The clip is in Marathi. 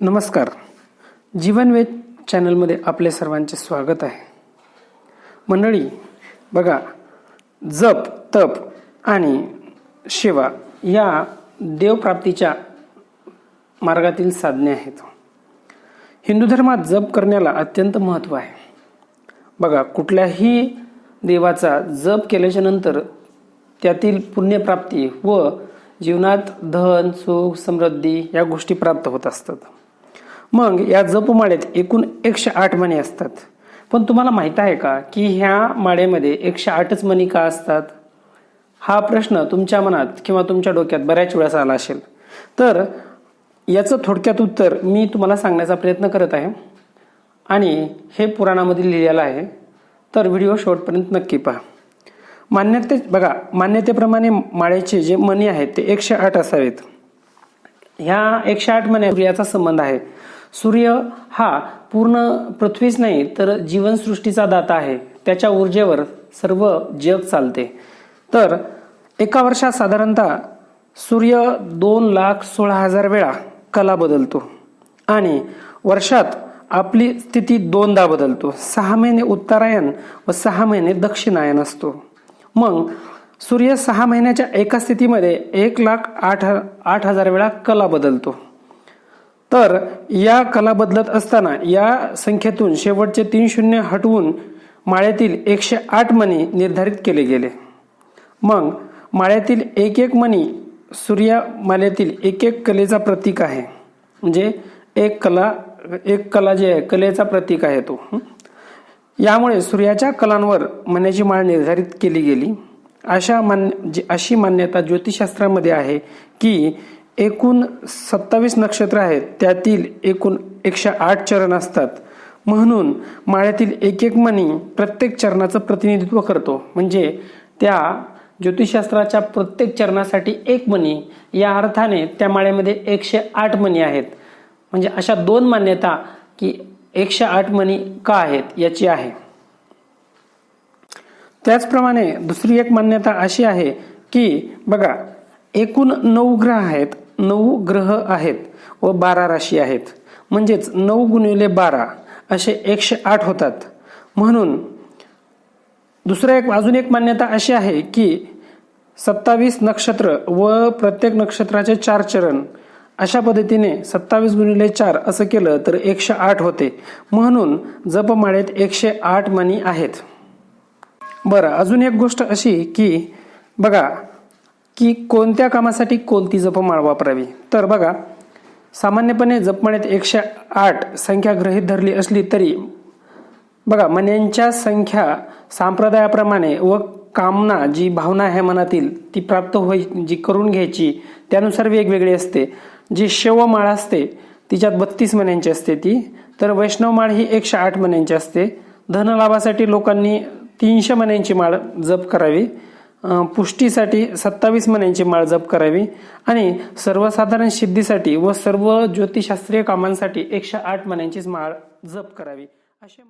नमस्कार. जीवनवेद चॅनलमध्ये आपले सर्वांचे स्वागत आहे. मंडळी बघा जप तप आणि सेवा या देवप्राप्तीच्या मार्गातील साधने आहेत. हिंदू धर्मात जप करण्याला अत्यंत महत्त्व आहे. बघा कुठल्याही देवाचा जप केल्याच्यानंतर त्यातील पुण्यप्राप्ती व जीवनात धन सुख समृद्धी या गोष्टी प्राप्त होत असतात. मग या जपमाळेत एकूण एकशे आठ मणी असतात. पण तुम्हाला माहीत आहे का की ह्या माळेमध्ये एकशे आठच मणी का असतात? हा प्रश्न तुमच्या मनात किंवा तुमच्या डोक्यात बऱ्याच वेळेस आला असेल. तर याचं थोडक्यात उत्तर मी तुम्हाला सांगण्याचा प्रयत्न करत आहे. आणि हे पुराणामध्ये लिहिलेलं आहे. तर व्हिडिओ शेवटपर्यंत नक्की पहा. मान्यते बघा मान्यतेप्रमाणे माळेचे जे मणी आहेत ते एकशे आठ असावेत. ह्या एकशे आठ मण्या सूर्याचा संबंध आहे. सूर्य हा पूर्ण पृथ्वीच नाही तर जीवनसृष्टीचा दाता आहे. त्याच्या ऊर्जेवर सर्व जग चालते. तर एका वर्षात साधारणतः सूर्य दोन लाख सोळा हजार वेळा कला बदलतो आणि वर्षात आपली स्थिती दोनदा बदलतो. सहा महिने उत्तरायण व सहा महिने दक्षिणायन असतो. मग सूर्य सहा महिन्याच्या एका स्थितीमध्ये एक लाख आठ आठ हजार वेळा कला बदलतो. तर या कला बदलत असताना या संख्येतून शेवटचे तीन शून्य हटवून माळ्यातील एकशे आठ मणी निर्धारित केले गेले. मग माळ्यातील एक एक मणी सूर्या माल्यातील एक एक कलेचा प्रतीक आहे. म्हणजे एक कला एक कला जे आहे कलेचा प्रतीक आहे तो. यामुळे सूर्याच्या कलांवर मण्याची माळ निर्धारित केली गेली. अशा मान्य अशी मान्यता ज्योतिषशास्त्रामध्ये आहे की एकूण सत्तावीस नक्षत्र आहेत. त्यातील एकूण एकशे आठ चरण असतात. म्हणून माळ्यातील एक एक मणी प्रत्येक चरणाचं प्रतिनिधित्व करतो. म्हणजे त्या ज्योतिषशास्त्राच्या प्रत्येक चरणासाठी एक मणी या अर्थाने त्या माळ्यामध्ये एकशे आठ मणी आहेत. म्हणजे अशा दोन मान्यता की एकशे आठ मणी का आहेत याची आहे. त्याचप्रमाणे दुसरी एक मान्यता अशी आहे की बघा एकूण नऊ ग्रह आहेत. नऊ ग्रह आहेत व बारा राशी आहेत. म्हणजेच नऊ गुणिले बारा असे एकशे आठ होतात. म्हणून दुसरं एक अजून एक मान्यता अशी आहे की सत्तावीस नक्षत्र व प्रत्येक नक्षत्राचे चार चरण अशा पद्धतीने सत्तावीस गुणिले चार असं केलं तर एकशे आठ होते. म्हणून जपमाळेत एकशे आठ मणी आहेत. बरं अजून एक गोष्ट अशी की बघा की कोणत्या कामासाठी कोणती जपमाळ वापरावी? तर बघा सामान्यपणे जपमाळेत एकशे आठ संख्या गृहीत धरली असली तरी बघा मन्यांच्या संख्या संप्रदायाप्रमाणे व कामना जी भावना आहे मनातील ती प्राप्त होई जी करून घ्यायची त्यानुसार वेगवेगळी असते. जी शवमाळ असते तिच्यात बत्तीस मण्यांची असते ती. तर वैष्णव माळ ही एकशे आठ मण्यांची असते. धनलाभासाठी लोकांनी तीनशे मण्यांची माळ जप करावी. पुष्टीसाठी सत्तावीस मण्यांची माळ जप करावी आणि सर्वसाधारण सिद्धीसाठी व सर्व ज्योतिशास्त्रीय कामांसाठी एकशे आठ मण्यांचीच माळ जप करावी. असे